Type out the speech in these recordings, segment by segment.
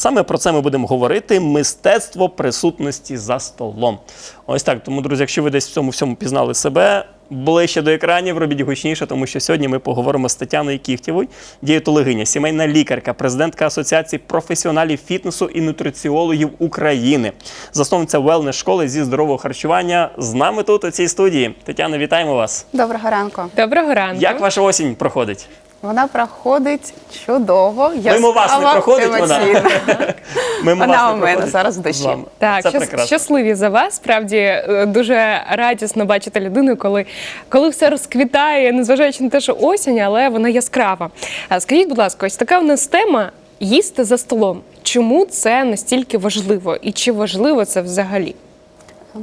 Саме про це ми будемо говорити: мистецтво присутності за столом. Ось так. Тому, друзі, якщо ви десь в цьому всьому пізнали себе. Ближче до екранів, робіть гучніше, тому що сьогодні ми поговоримо з Тетяною Кіхтєвою, дієтологиня, сімейна лікарка, президентка Асоціації професіоналів фітнесу і нутриціологів України, засновниця велнес школи зі здорового харчування. З нами тут у цій студії. Тетяна, вітаємо вас. Доброго ранку. Доброго ранку. Як ваша осінь проходить? Вона проходить чудово. Мимо вас не проходить вона. Мимо Вона вас не у мене проходить. зараз в З душі. вами. Так, Це щас- прекрасно. щасливі за вас. Справді е, дуже радісно бачити людину, коли, коли все розквітає, незважаючи на те, що осінь, але вона яскрава. А Скажіть, будь ласка, ось така у нас тема їсти за столом. Чому це настільки важливо? І чи важливо це взагалі?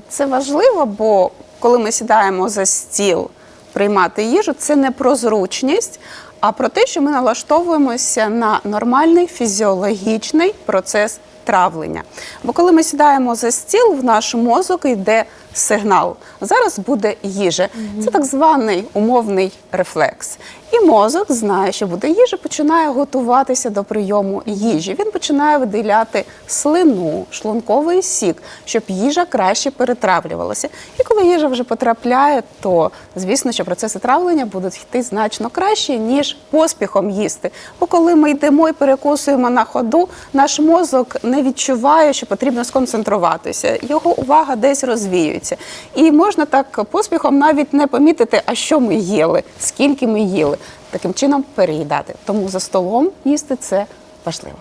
Це важливо, бо коли ми сідаємо за стіл приймати їжу, це не про зручність, а про те, що ми налаштовуємося на нормальний фізіологічний процес травлення. Бо коли ми сідаємо за стіл, в наш мозок йде сигнал. Зараз буде їжа. Це так званий умовний рефлекс. І мозок знає, що буде їжа, починає готуватися до прийому їжі. Він починає виділяти слину, шлунковий сік, щоб їжа краще перетравлювалася. І коли їжа вже потрапляє, то звісно, що процеси травлення будуть йти значно краще, ніж поспіхом їсти. Бо коли ми йдемо і перекусуємо на ходу, наш мозок не відчуває, що потрібно сконцентруватися. Його увага десь розвіюється. І можна так поспіхом навіть не помітити, а що ми їли, скільки ми їли. Таким чином переїдати. Тому за столом їсти це важливо.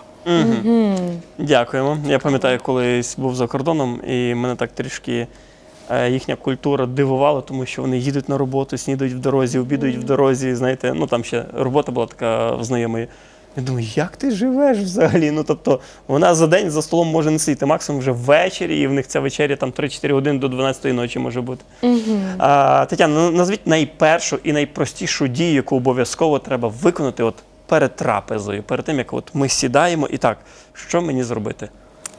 Дякуємо. Я пам'ятаю, колись був за кордоном, і мене так трішки е, їхня культура дивувала, тому що вони їдуть на роботу, снідають в дорозі, обідають в дорозі. Знаєте, ну там ще робота була така в знайомої. Я думаю, як ти живеш взагалі? Ну тобто вона за день за столом може не сидіти, максимум вже ввечері, і в них ця вечеря там 3-4 години до 12-ї ночі може бути. А, Тетяна, ну, назвіть найпершу і найпростішу дію, яку обов'язково треба виконати от перед трапезою, перед тим, як от ми сідаємо і так, що мені зробити?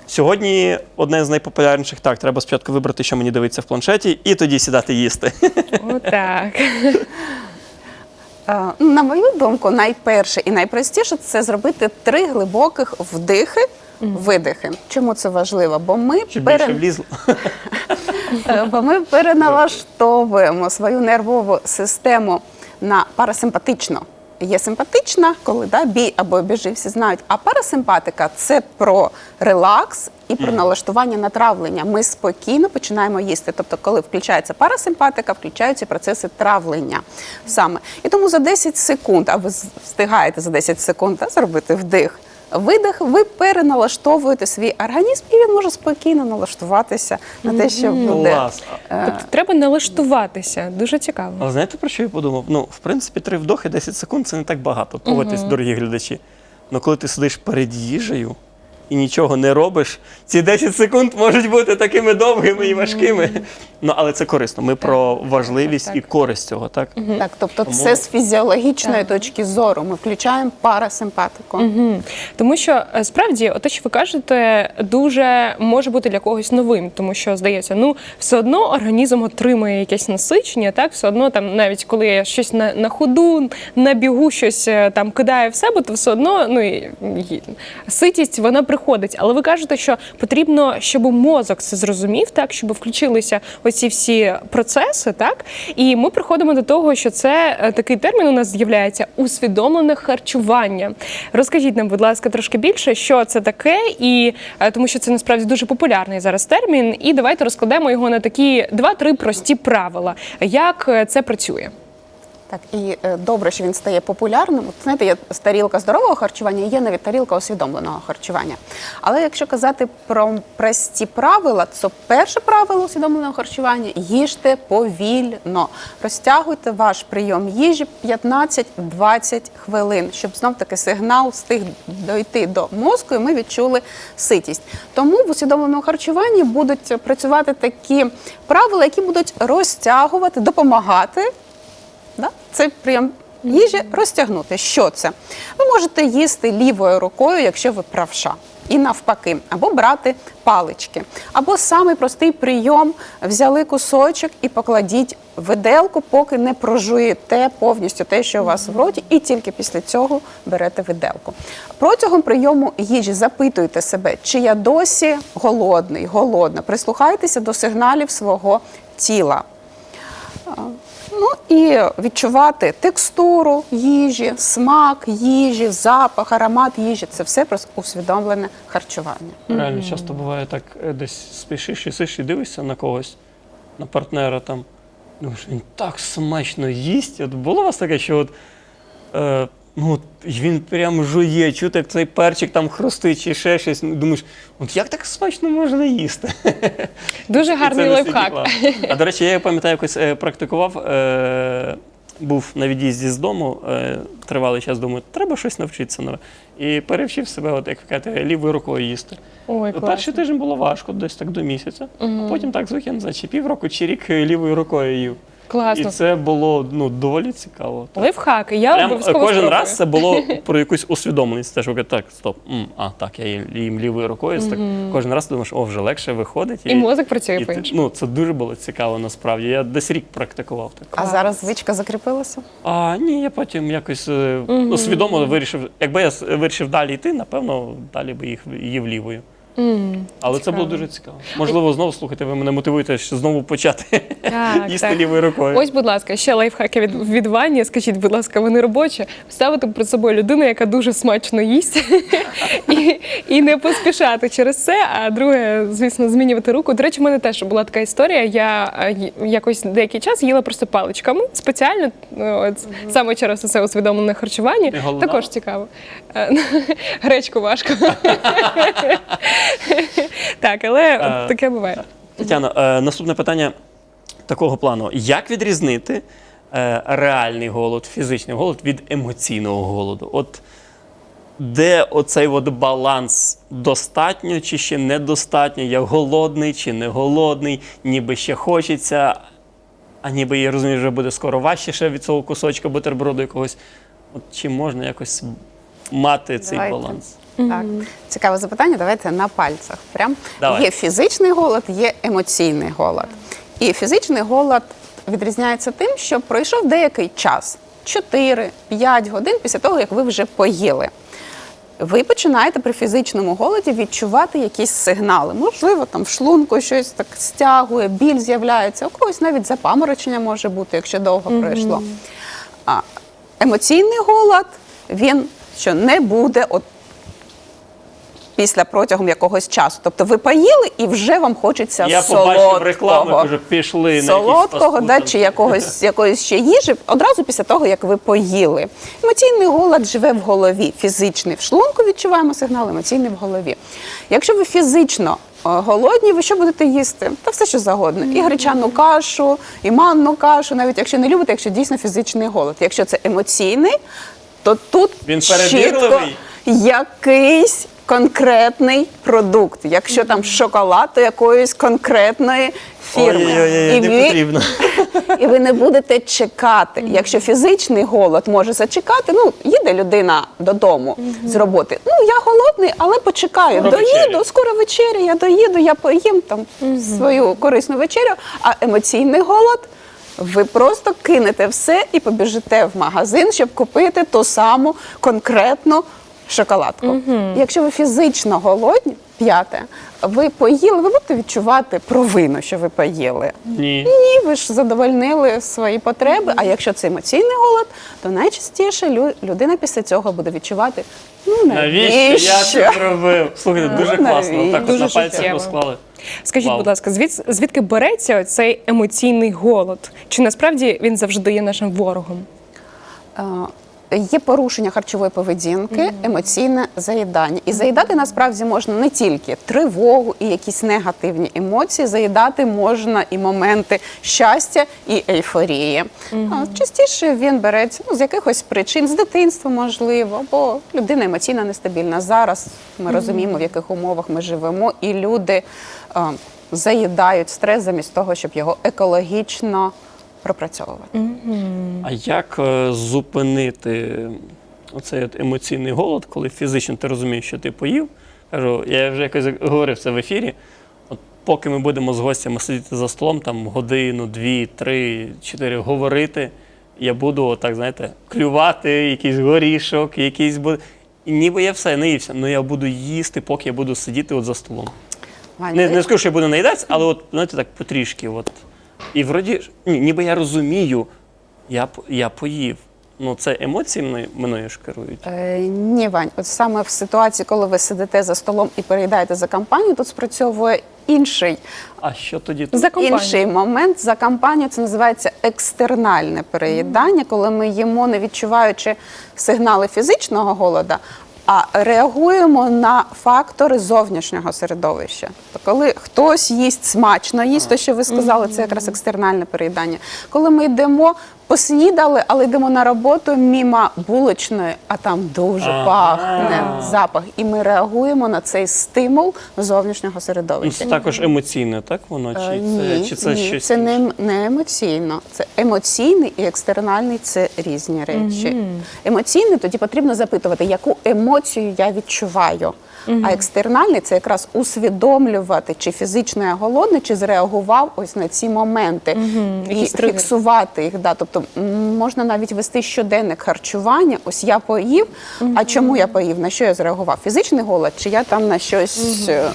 Сьогодні одне з найпопулярніших так, треба спочатку вибрати, що мені дивиться в планшеті, і тоді сідати їсти. Отак. Е, На мою думку, найперше і найпростіше це зробити три глибоких вдихи. Видихи. Чому це важливо? Бо ми, Щоб більше влізло. Е, бо ми переналаштовуємо свою нервову систему на парасимпатичну. Є симпатична, коли да, бій або біжи, всі знають. А парасимпатика це про релакс і про налаштування на травлення. Ми спокійно починаємо їсти. Тобто, коли включається парасимпатика, включаються процеси травлення саме. І тому за 10 секунд, а ви встигаєте за 10 секунд да, зробити вдих. Видих, ви переналаштовуєте свій організм, і він може спокійно налаштуватися на те, що буде. Клас. Тобто треба налаштуватися. Дуже цікаво. Але знаєте, про що я подумав? Ну, в принципі, три вдохи 10 секунд це не так багато. Погодьтесь, дорогі глядачі. Ну коли ти сидиш перед їжею і нічого не робиш, ці 10 секунд можуть бути такими довгими і важкими. Ну, але це корисно. Ми про важливість так, і користь цього, так? Так, тобто, Тому- це з фізіологічної точки зору. Ми включаємо парасимпатику. Мгм. Тому що е, справді, те, що ви кажете, дуже може бути для когось новим, тому що здається, ну все одно організм отримує якесь насичення, так все одно там, навіть коли я щось на, на ходу, на бігу щось е, там кидаю в себе, то все одно ну і, і ситість вона приходить. Але ви кажете, що потрібно, щоб мозок це зрозумів, так щоб включилися оці всі процеси, так і ми приходимо до того, що це е, такий термін у нас з'являється усвідомлене харчування. Розкажіть нам, будь ласка, трошки більше, що це таке, і е, тому що це насправді дуже популярний зараз термін. І давайте розкладемо його на такі два-три прості правила, як е, це працює. Так, і е, добре, що він стає популярним. От, знаєте, є тарілка здорового харчування, є навіть тарілка усвідомленого харчування. Але якщо казати про прості правила, то перше правило усвідомленого харчування їжте повільно. Розтягуйте ваш прийом їжі 15-20 хвилин, щоб знов таки сигнал встиг дойти до мозку, і ми відчули ситість. Тому в усвідомленому харчуванні будуть працювати такі правила, які будуть розтягувати, допомагати? Цей прийом їжі розтягнути. Що це? Ви можете їсти лівою рукою, якщо ви правша. і навпаки, або брати палички. Або самий простий прийом: взяли кусочок і покладіть виделку, поки не прожуєте повністю те, що у вас в роті, і тільки після цього берете виделку. Протягом прийому їжі запитуйте себе, чи я досі голодний, голодна. Прислухайтеся до сигналів свого тіла. Ну і відчувати текстуру їжі, смак їжі, запах, аромат їжі це все про усвідомлене харчування. Реально часто буває так, е, десь спішиш, їсиш і дивишся на когось, на партнера там. Думаєш, він так смачно їсть. От було у вас таке, що от, е, ну, от він прям жує, чути, як цей перчик там хрустить чи ще щось. Думаєш, от як так смачно можна їсти? Дуже гарний лайфхак. А до речі, я пам'ятаю, якось е, практикував, е, був на від'їзді з дому, е, тривалий час думаю, треба щось навчитися нове. І перевчив себе, от, як ви кажете, лівою рукою їсти. Ой, Перший тиждень було важко, десь так до місяця, а потім так не знаю, чи півроку, чи рік лівою рукою їв. Класно. І це було ну, доволі цікаво. Так. Лайфхак. Я Прям, е, обов'язково кожен спробую. раз це було про якусь усвідомленість. Теж ви так, стоп, м, а так, я їм, їм лівою рукою. Так, кожен раз ти думаєш, о, вже легше виходить. І мозок працює по-іншому. Ну, це дуже було цікаво насправді. Я десь рік практикував так. А зараз звичка закріпилася? А ні, я потім якось е, ну, свідомо вирішив. Якби я с- вирішив далі йти, напевно, далі би їх їв лівою. Але це було дуже цікаво. Можливо, знову слухайте, ви мене мотивуєте ще знову почати Так, їсти так. лівою рукою. Ось, будь ласка, ще лайфхаки від, від Вані. Скажіть, будь ласка, вони робочі. Ставити перед собою людину, яка дуже смачно їсть, і, і не поспішати через це. А друге, звісно, змінювати руку. До речі, в мене теж була така історія. Я е, якось деякий час їла просто паличками спеціально, е, от, саме через це усвідомлене харчування. Також цікаво. Е, Гречку важко. Так, але Е, от таке буває. Тетяно, е, наступне питання такого плану: як відрізнити е, реальний голод, фізичний голод від емоційного голоду? От де оцей от баланс достатньо чи ще недостатньо? Я голодний чи не голодний, ніби ще хочеться, а ніби я розумію, вже буде скоро важче ще від цього кусочка бутерброду якогось. От чи можна якось мати цей Давайте. баланс? Так, цікаве запитання. Давайте на пальцях. Прям Давай. є фізичний голод, є емоційний голод. І фізичний голод відрізняється тим, що пройшов деякий час 4-5 годин після того, як ви вже поїли. Ви починаєте при фізичному голоді відчувати якісь сигнали. Можливо, там в шлунку щось так стягує, біль з'являється, у когось навіть запаморочення може бути, якщо довго пройшло. А емоційний голод він що не буде от після протягом якогось часу. Тобто ви поїли і вже вам хочеться Я солодкого. побачив рекламу, пішли Солодкого, фастфуд да, чи якогось, якоїсь ще їжі одразу після того, як ви поїли. Емоційний голод живе в голові. Фізичний в шлунку відчуваємо сигнал, емоційний в голові. Якщо ви фізично е, голодні, ви що будете їсти? Та все, що завгодно. І гречану кашу, і манну кашу, навіть якщо не любите, якщо дійсно фізичний голод. Якщо це емоційний, то тут Він чітко якийсь конкретний продукт. Якщо там шоколад, то якоїсь конкретної фірми. Ой-ой-ой, І не ви- потрібно. і ви не будете чекати. Якщо фізичний голод може зачекати, ну їде людина додому з роботи. Ну я голодний, але почекаю. Скоро доїду, вечеря. скоро вечеря, я доїду, я поїм там свою корисну вечерю. А емоційний голод. Ви просто кинете все і побіжите в магазин, щоб купити ту саму конкретну шоколадку. Якщо ви фізично голодні, п'яте, ви поїли, ви будете відчувати провину, що ви поїли. Ні. Ні, ви ж задовольнили свої потреби. А якщо це емоційний голод, то найчастіше лю- людина після цього буде відчувати. Ну Навіщо я це зробив? Слухайте, дуже класно. навіщо? Так от на пальцях розклали. Скажіть, Вау. будь ласка, звід, звідки береться цей емоційний голод? Чи насправді він завжди є нашим ворогом? Є порушення харчової поведінки, емоційне заїдання. І заїдати насправді можна не тільки тривогу і якісь негативні емоції, заїдати можна і моменти щастя і ейфорії. А Частіше він береться ну, з якихось причин, з дитинства можливо, бо людина емоційно нестабільна. Зараз ми розуміємо, в яких умовах ми живемо, і люди заїдають стрес замість того, щоб його екологічно пропрацьовувати. А як е, зупинити оцей от емоційний голод, коли фізично ти розумієш, що ти поїв, Кажу, я вже якось говорив це в ефірі. От поки ми будемо з гостями сидіти за столом, там годину, дві, три, чотири говорити, я буду, так знаєте, клювати якийсь горішок, якийсь буде. І ніби я все наївся, але я буду їсти, поки я буду сидіти от за столом. Вань, Не, не скажу, що я буду наїдатися, але от, знаєте, так потрішки. От. І вроді, ж, ні, ніби я розумію, я, я поїв. Ну, це емоції мною, мною ж керують. Е, ні, Вань, от саме в ситуації, коли ви сидите за столом і переїдаєте за компанію, тут спрацьовує інший, А що тоді тут? За компанію. інший момент. За компанію це називається екстернальне переїдання, коли ми їмо, не відчуваючи сигнали фізичного голода, а реагуємо на фактори зовнішнього середовища. То коли хтось їсть смачно, їсть то що ви сказали, це якраз екстернальне переїдання. Коли ми йдемо, поснідали, але йдемо на роботу мімо булочної, а там дуже пахне запах, і ми реагуємо на цей стимул зовнішнього Ну, середовища. це також емоційне, так воно? Чи Е, це, ні, чи це ні, щось? це не, не емоційно. Це емоційний і екстернальний це різні речі. Емоційний тоді потрібно запитувати, яку емоцію я відчуваю. А екстернальний це якраз усвідомлювати, чи фізично я голодний, чи зреагував ось на ці моменти і Якісь фіксувати їх. Да. Тобто можна навіть вести щоденник харчування. Ось я поїв. А чому я поїв? На що я зреагував? Фізичний голод, чи я там на щось е,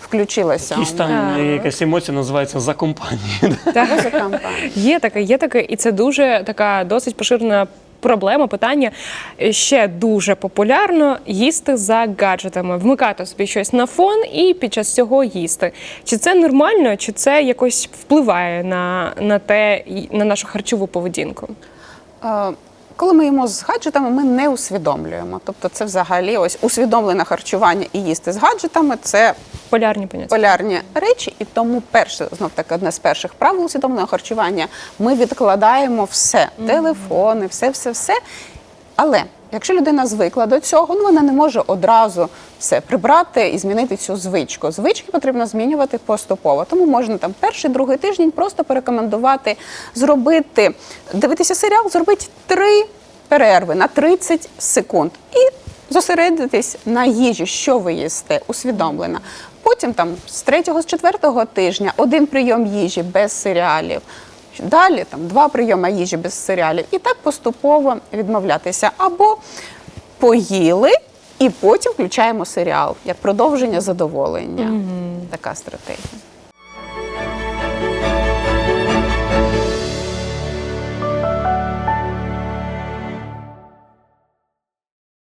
включилася? Якісь там Так. якась емоція називається за компанію. Або за компанію. Є таке, є таке, і це дуже така досить поширена. Проблема, питання ще дуже популярно їсти за гаджетами, вмикати собі щось на фон і під час цього їсти. Чи це нормально, чи це якось впливає на, на те, на нашу харчову поведінку? Коли ми їмо з гаджетами, ми не усвідомлюємо. Тобто, це взагалі ось усвідомлене харчування і їсти з гаджетами це Полярні поняття. полярні речі, і тому перше, знов таки, одне з перших правил усвідомленого харчування. Ми відкладаємо все, телефони, все, все, все. Але якщо людина звикла до цього, ну вона не може одразу все прибрати і змінити цю звичку. Звички потрібно змінювати поступово. Тому можна там перший, другий тиждень просто порекомендувати зробити, дивитися серіал, зробити три перерви на 30 секунд. І зосередитись на їжі, що ви їсте, усвідомлено. Потім там з третього, з четвертого тижня один прийом їжі без серіалів. Далі там два прийоми їжі без серіалів. І так поступово відмовлятися. Або поїли і потім включаємо серіал як продовження задоволення. Така стратегія.